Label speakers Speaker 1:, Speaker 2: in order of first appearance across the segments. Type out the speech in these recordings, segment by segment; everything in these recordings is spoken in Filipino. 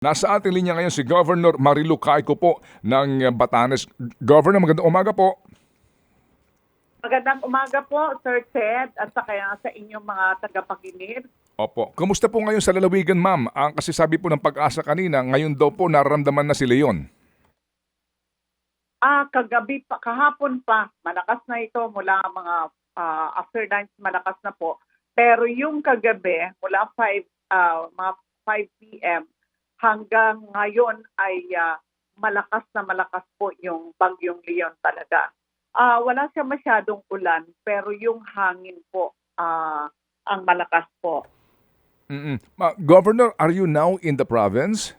Speaker 1: Nasa ating linya ngayon si Governor Marilu Caico po ng uh, Batanes. Governor, magandang umaga po.
Speaker 2: Magandang umaga po, Sir Ted, at sa kaya sa inyong mga tagapakinig.
Speaker 1: Opo. Kamusta po ngayon sa lalawigan, ma'am? Ang kasi sabi po ng pag-asa kanina, ngayon daw po nararamdaman na si Leon.
Speaker 2: Ah, kagabi pa, kahapon pa, malakas na ito mula mga ah, after lunch, malakas na po. Pero yung kagabi, mula 5, ah, mga 5 p.m. hanggang ngayon ay ah, malakas na malakas po yung bagyong Leon talaga. Ah, wala siya masyadong ulan, pero yung hangin po ah, ang malakas po.
Speaker 1: Mm-mm. Ma- Governor, are you now in the province?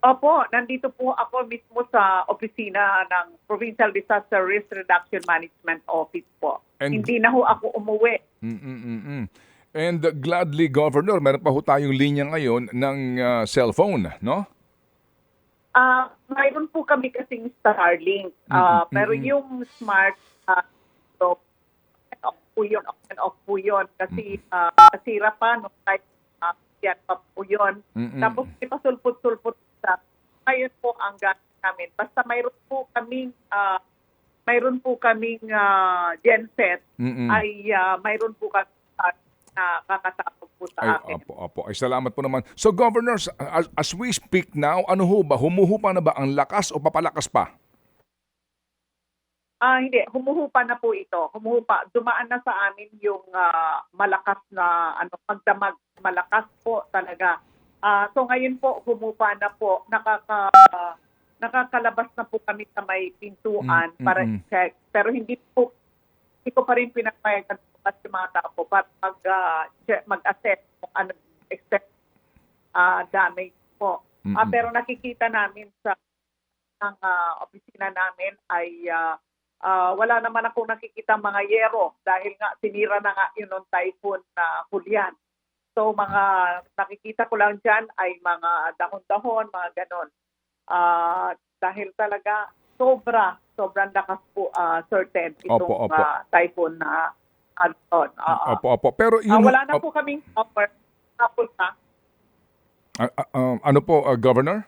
Speaker 2: Opo, nandito po ako mismo sa opisina ng Provincial Disaster Risk Reduction Management Office po.
Speaker 1: And-
Speaker 2: Hindi na ho ako umuwi.
Speaker 1: Mm-mm-mm. And uh, gladly, Governor, meron pa ho tayong linya ngayon ng uh, cellphone, no?
Speaker 2: Ah, mayroon po kami kasing Starlink. Ah,
Speaker 1: Mm-mm,
Speaker 2: pero yung smart ah, so, off po yun, and off po yun. Kasi ah, nasira pa nung time uh, yan pa po yun.
Speaker 1: Mm-mm.
Speaker 2: Tapos ipasulpot-sulpot sa ngayon po ang gamit namin. Basta mayroon po kaming ah, mayroon po kaming ah, genset
Speaker 1: Mm-mm.
Speaker 2: ay ah, mayroon po kami na kakasabog po sa
Speaker 1: Ay,
Speaker 2: akin.
Speaker 1: opo, opo. Ay, salamat po naman. So, Governors, as, as we speak now, ano ho ba? Humuhupa na ba ang lakas o papalakas pa?
Speaker 2: Ah, hindi, humuhupa na po ito. Humuhupa. Dumaan na sa amin yung ah, malakas na ano pagdamag, malakas po talaga. Ah, so ngayon po humupa na po. Nakaka nakakalabas na po kami sa may pintuan
Speaker 1: Mm,
Speaker 2: para
Speaker 1: mm, mm.
Speaker 2: i-check. Pero hindi po hindi ko pa rin pinapayagan po kasi mga tao para mag ah, check- mag-assess kung ano yung extent ah, damage po. Ah,
Speaker 1: Mm-mm.
Speaker 2: pero nakikita namin sa ng ah, opisina namin ay ah, ah, wala naman ako nakikita mga yero dahil nga sinira na nga yun ng typhoon na Julian. So mga nakikita ko lang dyan ay mga dahon-dahon, mga ganon. Ah, dahil talaga sobra, sobrang lakas po uh, certain itong
Speaker 1: Opo, opo.
Speaker 2: ah, typhoon na Anton. Ah, ah.
Speaker 1: Opo, opo. Pero
Speaker 2: Ah,
Speaker 1: yun,
Speaker 2: wala na po kaming offer. Tapos na.
Speaker 1: ah, ah, um, ano po, uh, Governor?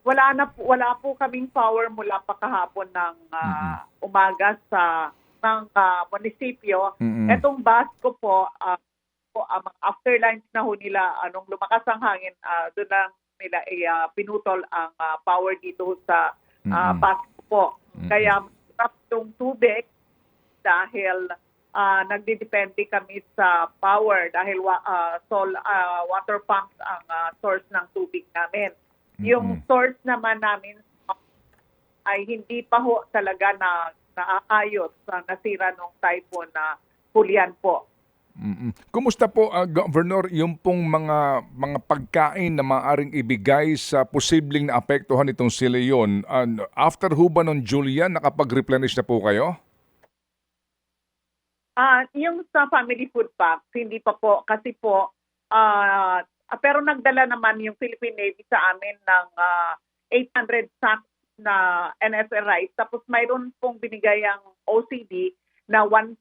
Speaker 2: wala na po, wala po kaming power mula pa kahapon ng ah, umaga sa ng ah, munisipyo.
Speaker 1: Mm-mm.
Speaker 2: Etong bus ko po, ah, po ah, mga after lunch na ho nila, anong lumakas ang hangin, ah, doon lang nila eh, ah, pinutol ang ah, power dito sa ah,
Speaker 1: Mm-mm.
Speaker 2: bus ko po. Kaya masarap yung tubig dahil ah, nagdidepende kami sa power dahil wa, ah, sol, ah, water pumps ang ah, source ng tubig namin. Yung
Speaker 1: Mm-mm.
Speaker 2: source naman namin ay hindi pa ho talaga na naaayos sa nasira nung typhoon na Julian po.
Speaker 1: Mm-mm. Kumusta po, uh, Governor, yung pong mga mga pagkain na maaaring ibigay sa posibleng naapektuhan itong si Leon? Uh, after ho ba ng Julian, nakapag-replenish na po kayo?
Speaker 2: Ah, yung sa family food packs, hindi pa po kasi po ah, pero nagdala naman yung Philippine Navy sa amin ng ah, 800 sacks na NSR rice. Tapos mayroon pong binigay ang OCD na 1,000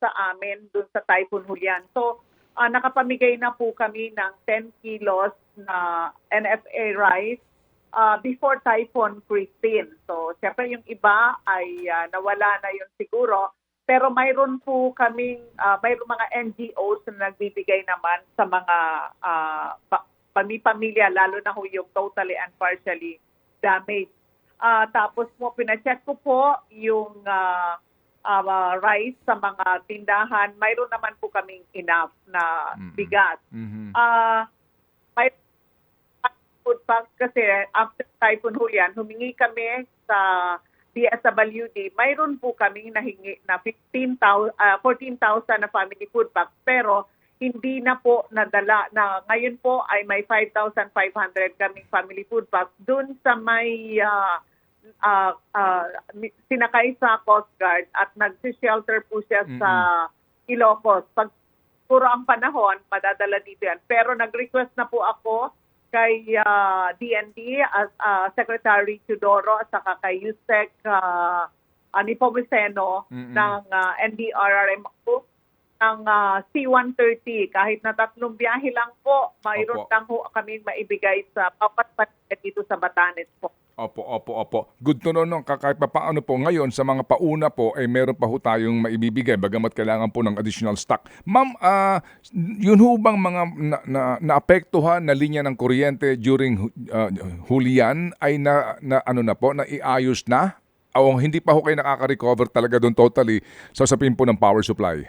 Speaker 2: sa amin dun sa Typhoon Julian. So, ah, nakapamigay na po kami ng 10 kilos na NFA rice ah, before Typhoon Christine. So, siyempre yung iba ay ah, nawala na yun siguro. Pero mayroon po kaming, ah, mayroon mga NGOs na nagbibigay naman sa mga ah, pa- pamilya, lalo na ho yung totally and partially damaged. Ah, tapos po, pinacheck ko po yung ah, ah, rice sa mga tindahan. Mayroon naman po kaming enough na bigas.
Speaker 1: Mhm.
Speaker 2: Ah, may food packs kasi after Typhoon Julian, humingi kami sa DSWD. Mayroon po kami nahingi na 15,000 ah, 14,000 na family food packs pero hindi na po nadala na ngayon po ay may 5,500 kaming family food packs dun sa may ah, ah, mi- sinakay sa Coast Guard at nag-shelter po siya sa Ilocos. Pag puro ang panahon, madadala dito yan. Pero nag-request na po ako kay ah, DND as ah, Secretary Tudoro at saka kay USEC uh, Ani Pomiceno
Speaker 1: Mm-mm.
Speaker 2: ng ah, NDRRMO ng ah, C-130. Kahit na tatlong biyahe lang po, mayroon
Speaker 1: Opo.
Speaker 2: lang ho kami maibigay sa papat dito sa Batanes po.
Speaker 1: Opo, opo, opo. Good to know, no? Ka- Kahit pa paano po ngayon, sa mga pauna po, ay meron pa ho tayong maibibigay, bagamat kailangan po ng additional stock. Ma'am, ah, yun ho bang mga na, na, naapektuhan na linya ng kuryente during hu- ah, Hulian ay na, na ano na po, na iayos na? O hindi pa ho kayo nakaka-recover talaga doon totally sa usapin po ng power supply?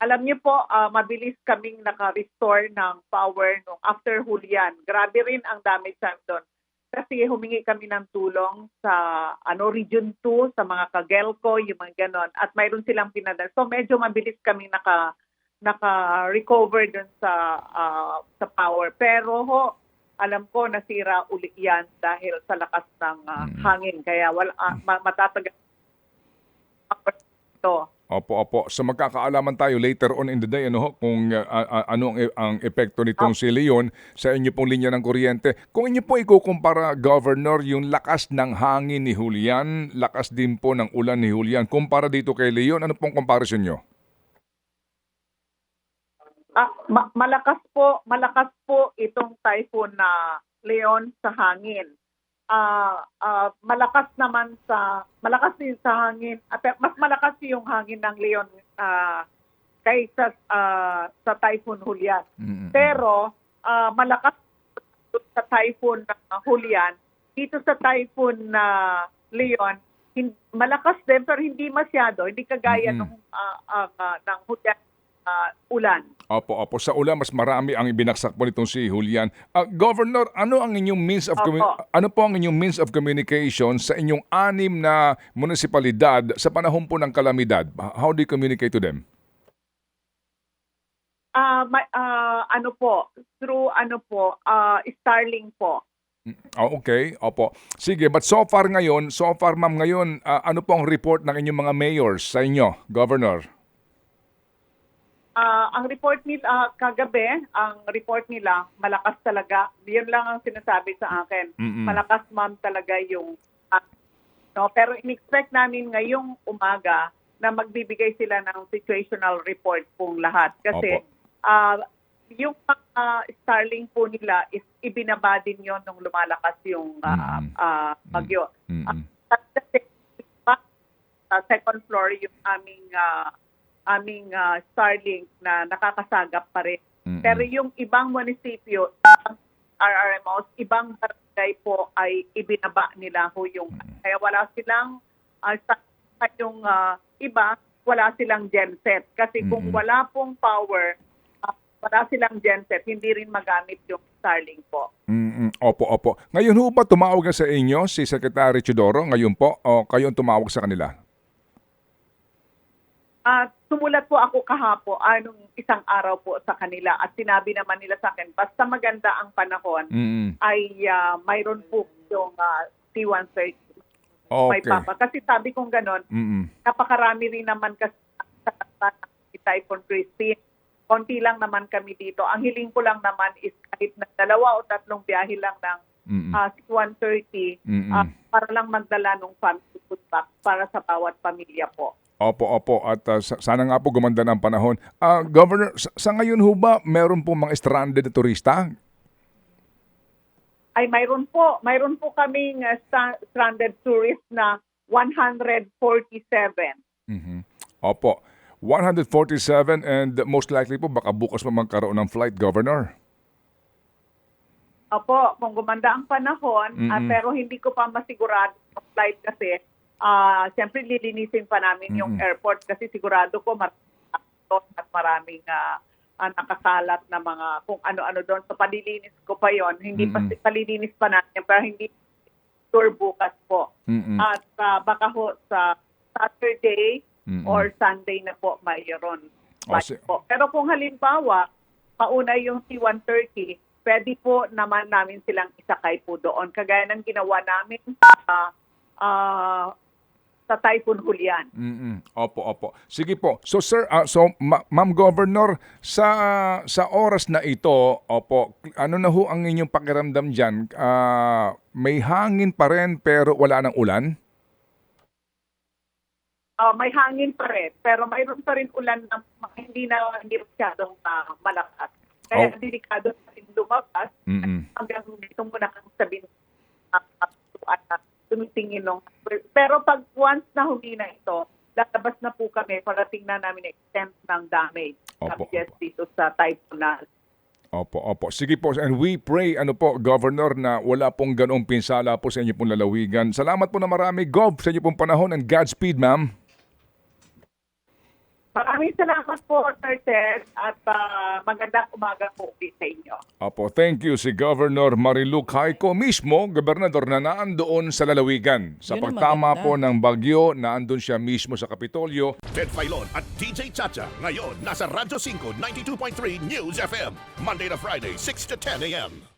Speaker 2: Alam niyo po, ah, mabilis kaming naka-restore ng power nung after Julian. Grabe rin ang damage namin doon. Kasi humingi kami ng tulong sa ano Region 2, sa mga Kagelco, yung mga ganon. At mayroon silang pinadala. So medyo mabilis kami naka naka-recover doon sa ah, sa power. Pero ho, alam ko nasira uli yan dahil sa lakas ng ah,
Speaker 1: Mm.
Speaker 2: hangin. Kaya wala, ah, ma- matatagal ito.
Speaker 1: Opo, opo. So magkakaalaman tayo later on in the day ano ho, kung uh, uh, ano ang, ang epekto nitong si Leon sa inyo pong linya ng kuryente. Kung inyo po ikukumpara, Governor, yung lakas ng hangin ni Julian, lakas din po ng ulan ni Julian, kumpara dito kay Leon, ano pong comparison nyo?
Speaker 2: Ah, ma- malakas po, malakas po itong typhoon na Leon sa hangin. Ah, ah, malakas naman sa malakas din sa hangin. Pero mas malakas yung hangin ng Leon ah, kaysa ah, sa typhoon Julian.
Speaker 1: Mm-mm.
Speaker 2: Pero ah, malakas sa typhoon na Julian, dito sa typhoon na Leon, hin- malakas din pero hindi masyado, hindi kagaya
Speaker 1: Mhm.
Speaker 2: nung ah, ang, ah, ng Julian ah, ulan.
Speaker 1: Opo, opo. Sa ulan, mas marami ang ibinaksak po nitong si Julian. Ah, Governor, ano ang inyong means of ano po ang inyong means of communication sa inyong anim na munisipalidad sa panahon po ng kalamidad? How do you communicate to them?
Speaker 2: Ah, ma- ah, ano po, through ano po, ah, Starlink po.
Speaker 1: Oh, okay, opo. Sige, but so far ngayon, so far ma'am ngayon, ah, ano po ang report ng inyong mga mayors sa inyo, Governor?
Speaker 2: Ah, ang report nila ah, kagabi, ang report nila malakas talaga. 'Yun lang ang sinasabi sa akin.
Speaker 1: Mm-mm.
Speaker 2: Malakas ma'am talaga yung ah, no, pero in-expect namin ngayong umaga na magbibigay sila ng situational report pong lahat kasi
Speaker 1: Opo.
Speaker 2: ah, yung uh, Starlink po nila is ibinaba din yon nung lumalakas yung ah,
Speaker 1: Mm.
Speaker 2: ah, bagyo.
Speaker 1: Mm-mm.
Speaker 2: Kasi sa second floor yung aming ah, aming ah, Starlink na nakakasagap pa rin.
Speaker 1: Mm-mm.
Speaker 2: Pero yung ibang munisipyo, ibang RRMOs, ibang barangay po ay ibinaba nila ho yung kaya wala silang sa yung ah, iba wala silang genset kasi kung
Speaker 1: Mm-mm.
Speaker 2: wala pong power ah, wala silang genset hindi rin magamit yung Starlink po.
Speaker 1: Mm-mm. Opo, opo. Ngayon ho ba tumawag sa inyo si Secretary Chidoro ngayon po o kayo ang tumawag sa kanila?
Speaker 2: At sumulat po ako kahapo anong isang araw po sa kanila at sinabi naman nila sa akin basta maganda ang panahon
Speaker 1: Mm-mm.
Speaker 2: ay ah, mayroon po yung ah, T-130 may
Speaker 1: Okay.
Speaker 2: papa. Kasi sabi kong ganon,
Speaker 1: Mm-mm.
Speaker 2: napakarami rin naman kasi sa Typhoon Christine. Konti lang naman kami dito. Ang hiling ko lang naman is kahit na dalawa o tatlong biyahe lang ng
Speaker 1: Mm-mm.
Speaker 2: ah, 130
Speaker 1: Mm-mm.
Speaker 2: ah, para lang magdala ng family food pack para sa bawat pamilya po.
Speaker 1: Opo, opo. At uh, sa- sana nga po gumanda ng panahon. Ah, Governor, sa, sa ngayon ho ba meron po mga stranded na turista?
Speaker 2: Ay mayroon po, mayroon po kaming sta- stranded tourist na 147.
Speaker 1: Mhm. Opo. 147 and most likely po baka bukas pa magkaroon ng flight, Governor.
Speaker 2: Opo, kung gumanda ang panahon, ah,
Speaker 1: Mm-mm.
Speaker 2: pero hindi ko pa masigurado ang flight kasi ah siyempre lilinisin pa namin yung
Speaker 1: Mm-mm.
Speaker 2: airport kasi sigurado ko maraming at maraming ah, ah, nakakalat na mga kung ano-ano doon. So palilinis ko pa yon Hindi pa
Speaker 1: Mm-mm.
Speaker 2: palilinis pa natin pero hindi sure bukas po.
Speaker 1: Mm-mm.
Speaker 2: At ah, baka ho sa Saturday
Speaker 1: Mm-mm.
Speaker 2: or Sunday na po mayroon.
Speaker 1: O,
Speaker 2: flight
Speaker 1: si-
Speaker 2: po. Pero kung halimbawa, pauna yung C-130, pwede po naman namin silang isakay po doon. Kagaya ng ginawa namin sa, ah, sa Typhoon Julian.
Speaker 1: Mm-mm. Opo, opo. Sige po. So sir, ah, so Ma- Ma'am Governor, sa sa oras na ito, opo, ano na ho ang inyong pakiramdam diyan? may hangin pa rin pero wala nang ulan?
Speaker 2: ah, may hangin pa rin, pero mayroon pa rin ulan na hindi na hindi masyadong ah, malakas. Kaya
Speaker 1: Oh.
Speaker 2: delikado pa rin lumabas
Speaker 1: Mm-mm.
Speaker 2: hanggang dito muna kang sabihin uh, uh, tumitingin nung pero pag once na humina ito lalabas na po kami para tingnan namin extent ng damage
Speaker 1: Opo,
Speaker 2: dito sa typhoon na
Speaker 1: Opo, opo. Sige po. And we pray, ano po, Governor, na wala pong ganong pinsala po sa inyo pong lalawigan. Salamat po na marami, Gov, sa inyo pong panahon and Godspeed, ma'am.
Speaker 2: Maraming salamat po, Sir Ted, at ah, magandang umaga po ulit sa inyo.
Speaker 1: Opo, thank you si Governor Marilu Caico mismo, gobernador na naandoon sa lalawigan. Sa
Speaker 3: Yun ang
Speaker 1: pagtama
Speaker 3: maganda.
Speaker 1: po ng bagyo, naandun siya mismo sa Kapitolyo.
Speaker 4: Ted Filon at DJ Chacha. Ngayon, nasa Radyo 5, 92.3 News FM. Monday to Friday, 6 to 10 a.m.